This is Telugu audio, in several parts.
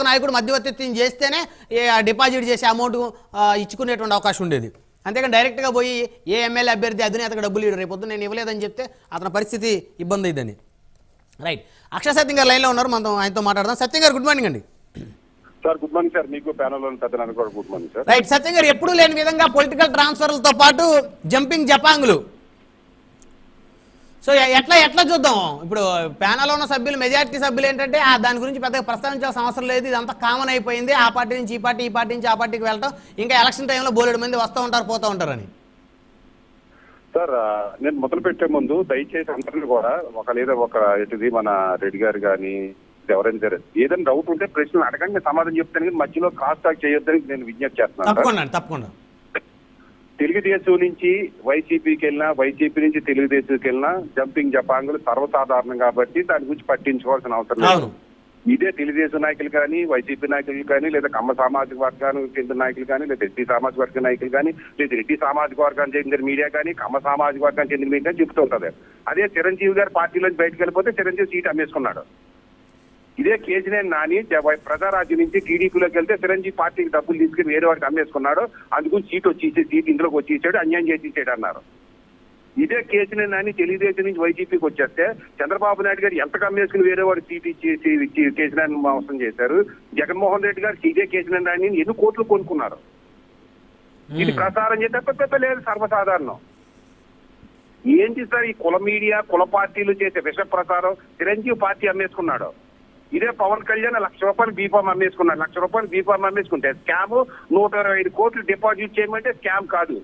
ఒక నాయకుడు మధ్యవర్తిత్వం చేస్తేనే డిపాజిట్ చేసే అమౌంట్ ఇచ్చుకునేటువంటి అవకాశం ఉండేది. అంతేకాని డైరెక్ట్గా పోయి ఏ ఎమ్మెల్యే అభ్యర్థి అధినేతకు డబ్బులు ఇవ్వడు రేపు నేను ఇవ్వలేదని చెప్తే అతని పరిస్థితి ఇబ్బంది అయిందని రైట్. అక్షయ సత్యం గారు లైన్లో ఉన్నారు మనం ఆయనతో మాట్లాడదాం. సత్యం గారు గుడ్ మార్నింగ్ అండి. Sir good morning sir. మీకు ప్యానల్ కూడా good morning sir. Right. Satyam గారు ఎప్పుడూ లేని విధంగా పొలిటికల్ ట్రాన్స్ఫర్లతో పాటు జంపింగ్ జపాంగులు. సో ఎట్లా ఎట్లా చూద్దాం? ఇప్పుడు ప్యానల్లో ఉన్న సభ్యులు మెజారిటీ సభ్యులు ఏంటంటే ఆ దాని గురించి పెద్దగా ప్రస్తావించాల్సిన అవసరం లేదు. ఇదంతా కామన్ అయిపోయింది. ఆ పార్టీ నుంచి ఈ పార్టీ ఈ పార్టీ నుంచి ఆ పార్టీకి వెళ్ళటం. ఇంకా ఎలక్షన్ టైంలో బోలెడు మంది వస్తూ ఉంటారు పోతూ ఉంటారని. సార్ నేను మొదలు పెట్టే ముందు దయచేసి అందరిని కూడా ఒక లేదా ఒక ఇటుది మన రెడ్డి గారు కానీ ఎవరైనా సరే ఏదైనా డౌట్ ఉంటే ప్రశ్నలు అడగండి. సమాధానం చెప్తాను. మధ్యలో క్రాస్ టాక్ చేయొద్దని నేను విజ్ఞప్తి చేస్తున్నాను. తప్పకుండా తప్పకుండా. తెలుగుదేశం నుంచి వైసీపీకి వెళ్ళినా వైసీపీ నుంచి తెలుగుదేశంకి వెళ్ళినా జంపింగ్ జపాంగులు సర్వసాధారణం కాబట్టి దాని గురించి పట్టించుకోవాల్సిన అవసరం లేదు. ఇదే తెలుగుదేశం నాయకులు కానీ వైసీపీ నాయకులు కానీ లేదా కమ్మ సామాజిక వర్గానికి చెందిన నాయకులు కానీ లేదా ఎస్టీ సామాజిక వర్గ నాయకులు కానీ లేదా రెడ్డి సామాజిక వర్గానికి చెందిన మీడియా కానీ కమ్మ సామాజిక వర్గానికి చెందిన మీడియా చెప్తూ ఉంటది అదే చిరంజీవి గారు పార్టీలోంచి బయటకు వెళ్ళిపోతే చిరంజీవి సీట్ అమ్మేసుకున్నాడు. ఇదే కేజీనేని నాని ప్రజారాజ్యం నుంచి టీడీపీలోకి వెళ్తే చిరంజీవి పార్టీకి డబ్బులు తీసుకుని వేరే వాడికి అమ్మేసుకున్నాడు. అందుకు సీట్ వచ్చి ఇచ్చే సీట్ ఇందులోకి వచ్చి ఇచ్చాడు అన్యాయం చేసి ఇచ్చాడు అన్నారు. ఇదే కేసీఆర్ నాని తెలుగుదేశం నుంచి వైసీపీకి వచ్చేస్తే చంద్రబాబు నాయుడు గారు ఎంత కమ్మేసుకుని వేరే వాడు సీట్ ఇచ్చి ఇచ్చి కేసీఆర్ మోసం చేశారు? జగన్మోహన్ రెడ్డి గారు ఇదే కేసీఆర్ నాని ఎన్ని కోట్లు కొనుక్కున్నారు? ఇది ప్రసారం చేస్తే పెద్ద లేదు సర్వసాధారణం. ఏంటి సార్ ఈ కుల మీడియా కుల పార్టీలు చేసే విష ప్రచారం చిరంజీవి పార్టీ అమ్మేసుకున్నాడు. ఇదే పవన్ కళ్యాణ్ లక్ష రూపాయలు బీఫామ్ అమ్మేసుకున్నాడు. లక్ష రూపాయలు బీఫామ్ అమ్మేసుకుంటే స్కామ్ నూట ఇరవై ఐదు కోట్లు డిపాజిట్ చేయమంటే స్కామ్ కాదు.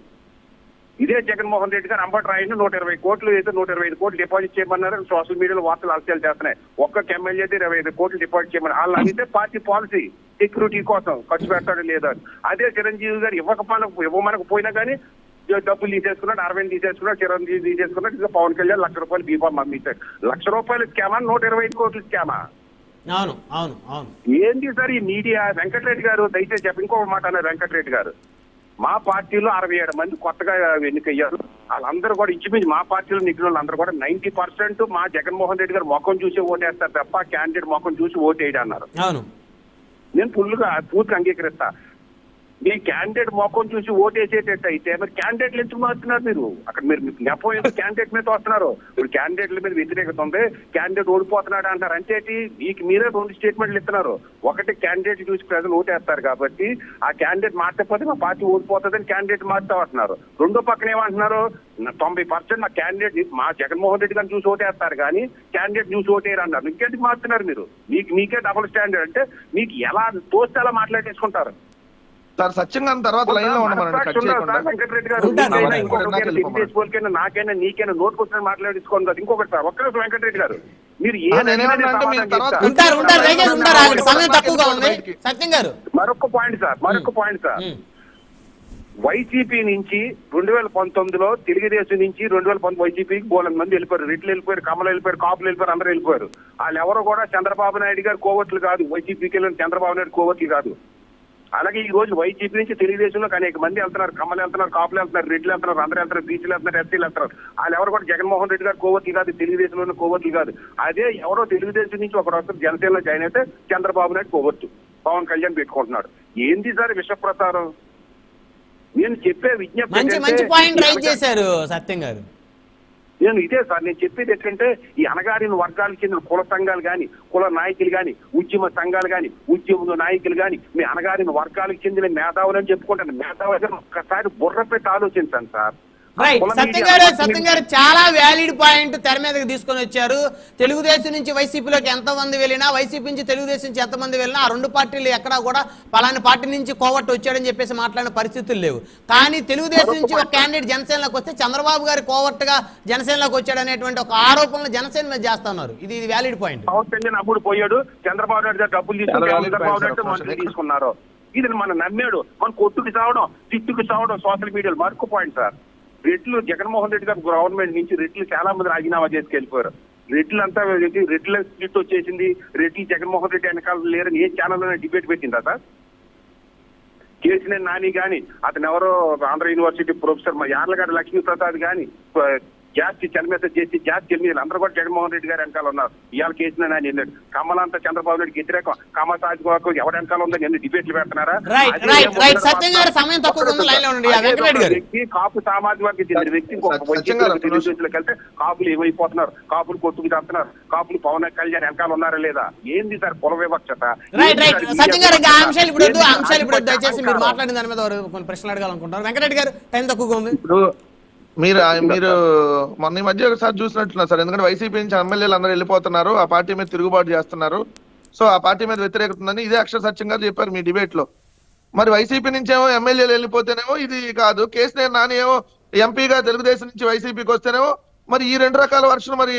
ఇదే జగన్మోహన్ రెడ్డి గారు అంబటి రాయండి నూట ఇరవై కోట్లు అయితే నూట ఇరవై ఐదు కోట్లు డిపాజిట్ చేయమన్నారు. సోషల్ మీడియాలో వార్తలు అలసలు చేస్తున్నాయి. ఒక్క ఎమ్మెల్యే అయితే ఇరవై ఐదు కోట్లు డిపాజిట్ చేయమని. వాళ్ళు అడిగితే పార్టీ పాలసీ సెక్యూరిటీ కోసం ఖర్చు పెట్టాడు లేదా. అదే చిరంజీవి గారు ఇవ్వకపోయినా ఇవ్వమనకు పోయినా కానీ డబ్బులు తీసేసుకున్నాడు అరవై తీసేసుకున్నాడు చిరంజీవి తీసేసుకున్నాడు. ఇంకా పవన్ కళ్యాణ్ లక్ష రూపాయలు బీఫామ్ అమ్మిస్తాడు లక్ష రూపాయలు స్కామా? నూట ఇరవై ఐదు కోట్లు స్కామా? అవును అవును అవును. ఏంటి సార్ ఈ మీడియా? వెంకటరెడ్డి గారు దయచేసి చెప్ప ఇంకొక మాట అన్నారు వెంకటరెడ్డి గారు. మా పార్టీలో అరవై ఏడు మంది కొత్తగా ఎన్నికయ్యారు. వాళ్ళందరూ కూడా ఇంచుమించు మా పార్టీలో నిగ్గుల వాళ్ళందరూ కూడా నైన్టీ పర్సెంట్ మా జగన్మోహన్ రెడ్డి గారు ముఖం చూసి ఓటేస్తారు తప్ప క్యాండిడేట్ ముఖం చూసి ఓటేయడం అన్నారు నేను ఫుల్గా పూర్తిగా అంగీకరిస్తా. మీ క్యాండిడేట్ మొఖం చూసి ఓటేసేటట్టు అయితే మరి క్యాండిడేట్లు ఎందుకు మారుతున్నారు మీరు? అక్కడ మీరు మీకు నెపం ఎందుకు క్యాండిడేట్ మీద వస్తున్నారు. ఇప్పుడు క్యాండిడేట్ల మీద వ్యతిరేకత ఉంది. క్యాండిడేట్ ఓడిపోతున్నాడు అంటారు. అంటే మీకు మీరే రెండు స్టేట్మెంట్లు ఇస్తున్నారు. ఒకటి క్యాండిడేట్ చూసి ప్రజలు ఓటేస్తారు కాబట్టి ఆ క్యాండిడేట్ మార్చకపోతే మా పార్టీ ఓడిపోతుందని క్యాండిడేట్ మారుతా అంటున్నారు రెండో పక్కన ఏమంటున్నారు? నా తొంభై పర్సెంట్ మా క్యాండిడేట్ మా జగన్మోహన్ రెడ్డి గారిని చూసి ఓటేస్తారు కానీ క్యాండిడేట్ చూసి ఓటేయరు అన్నారు. ఇంకెందుకు మార్చుతున్నారు మీరు? మీకు మీకే డబుల్ స్టాండర్డ్ అంటే మీకు ఎలా తోస్తే అలా మాట్లాడేసుకుంటారు. సార్ సత్యం గారి తర్వాత లైన్లో. తెలుగుదేశం నాకైనా నీకైనా నోటుకొచ్చిన మాట్లాడించుకోండి సార్. ఇంకొకటి సార్ ఒక్క నిమిషం వెంకటరెడ్డి గారు మీరు ఏ ఆ, నేనేమన్నా అంటే మీ తర్వాత ఉంటారు ఉంటారు దయచేసి ఉంటారు ఆగండి. సమయం తక్కువగా ఉంది. సత్యం గారు. మరొక పాయింట్ సార్ మరొక పాయింట్ సార్. వైసీపీ నుంచి రెండు వేల పంతొమ్మిదిలో తెలుగుదేశం నుంచి రెండు వేల పంతొమ్మిది వైసీపీకి బోలని మంది వెళ్ళిపోయారు. రెడ్లు వెళ్ళిపోయారు కమలు వెళ్ళిపోయారు కాపులు వెళ్ళిపోయారు అందరూ వెళ్ళిపోయారు. వాళ్ళు ఎవరు కూడా చంద్రబాబు నాయుడు గారు కోవట్లు కాదు. వైసీపీకి వెళ్ళిన చంద్రబాబు నాయుడు కోవట్లు కాదు. అలాగే ఈ రోజు వైసీపీ నుంచి తెలుగుదేశంలోకి అనేక మంది వెళ్తున్నారు. కమ్మలు వెళ్తున్నారు కాపులు వెళ్తున్నారు రెడ్లు వెళ్తున్నారు అందరూ వెళ్తున్నారు బీసీలు వెళ్తున్నారు ఎస్సీలు వెళ్తున్నారు. వాళ్ళు ఎవరు కూడా జగన్మోహన్ రెడ్డి గారు కోవట్లు కాదు తెలుగుదేశంలో కోవట్లు కాదు. అదే ఎవరో తెలుగుదేశం నుంచి ఒకరు వస్తారు జనసేనలో జాయిన్ అయితే చంద్రబాబు నాయుడు కోవచ్చు. పవన్ కళ్యాణ్ పెట్టుకుంటున్నాడు. ఏంది సార్ విష ప్రచారం నేను చెప్పే విజ్ఞప్తి మంచి పాయింట్ రైజ్ చేశారు సత్యం గారు. నేను ఇదే సార్ నేను చెప్పేది ఏంటంటే ఈ అనగారిన వర్గాలకు చెందిన కుల సంఘాలు గాని కుల నాయకులు కానీ ఉద్యమ సంఘాలు కానీ ఉద్యమ నాయకులు కానీ మీ అనగారిన వర్గాలకు చెందిన మేధావులు అని చెప్పుకుంటాను. మేధావులు ఒక్కసారి బుర్ర పెట్టి ఆలోచించండి సార్. రైట్ సత్యం గారు సత్యం గారు చాలా వ్యాలిడ్ పాయింట్ తెర మీదకి తీసుకొని వచ్చారు. తెలుగుదేశం నుంచి వైసీపీలోకి ఎంతమంది వెళ్ళినా వైసీపీ నుంచి తెలుగుదేశం నుంచి ఎంతమంది వెళ్ళినా ఆ రెండు పార్టీలు ఎక్కడా కూడా పలాని పార్టీ నుంచి కోవట్టు వచ్చాడని చెప్పేసి మాట్లాడిన పరిస్థితులు లేవు. కానీ తెలుగుదేశం నుంచి ఒక క్యాండిడేట్ జనసేనలోకి వస్తే చంద్రబాబు గారి కోవట్టుగా జనసేనలోకి వచ్చాడనేటువంటి ఒక ఆరోపణలు జనసేన మీద చేస్తున్నారు. ఇది ఇది వ్యాలిడ్ పాయింట్ పవన్ కళ్యాణ్ అప్పుడు పోయాడు. చంద్రబాబు నాయుడు డబ్బులు తీసుకున్నారు. ఇది మన నమ్మాడు. మన కొట్టుకు చావడం తిట్టుకు చావడం సోషల్ మీడియాలో మరొక పాయింట్ సార్ రిట్లు జగన్మోహన్ రెడ్డి గారు గవర్నమెంట్ నుంచి రెట్లు చాలా మంది రాజీనామా చేసుకెళ్ళిపోయారు. రెడ్లు అంతా ఏంటి, స్ప్లిట్ వచ్చేసింది. రెడ్లు జగన్మోహన్ రెడ్డి వెనకాల లేరని ఏ ఛానల్లోనే డిబేట్ పెట్టిందా సార్? కేసీఆర్ నాని గాని అతను ఎవరో ఆంధ్ర యూనివర్సిటీ ప్రొఫెసర్ మా యార్లగడ్డ లక్ష్మీ ప్రసాద్ గాని గ్యాస్ చెలమేత చేసి గ్యాస్ చెల్లి అందరూ కూడా జగన్మోహన్ రెడ్డి గారు వెనకాల ఉన్నారు. ఇవాళ కేసులో ఆయన వెళ్ళాడు కమలంతా చంద్రబాబు నాయుడు వ్యతిరేకం. కమ సాధికారు ఎవరి వెనకాల ఉందని ఎన్ని డిబేట్లు పెడుతున్నారా? ఉంది. వ్యక్తి కాపు సామాజిక వర్గం చెందిన వ్యక్తి వెళ్తే కాపులు ఏమైపోతున్నారు? కాపులు కొట్టుకు చేస్తున్నారు కాపులు పవన్ కళ్యాణ్ వెనకాల ఉన్నారా లేదా? ఏంది సార్ కుల వివక్షత? ఇప్పుడు దయచేసి మీరు? మాట్లాడిన దాని మీద కొన్ని ప్రశ్నలు అడగాలనుకుంటారు వెంకటరెడ్డి గారు టైం తక్కువగా ఉంది. ఇప్పుడు మీరు మీరు మొన్న ఈ మధ్య ఒకసారి చూసినట్టున్నారు సార్. ఎందుకంటే వైసీపీ నుంచి ఎమ్మెల్యేలు అందరూ వెళ్ళిపోతున్నారు. ఆ పార్టీ మీద తిరుగుబాటు చేస్తున్నారు. సో ఆ పార్టీ మీద వ్యతిరేకత ఉందని ఇదే అక్షర సత్యం గారు చెప్పారు మీ డిబేట్లో మరి వైసీపీ నుంచి ఏమో ఎమ్మెల్యేలు వెళ్ళిపోతేనేమో ఇది కాదు. కేసీఆర్ నాని ఏమో ఎంపీగా తెలుగుదేశం నుంచి వైసీపీకి వస్తేనేమో మరి ఈ రెండు రకాల వర్షం మరి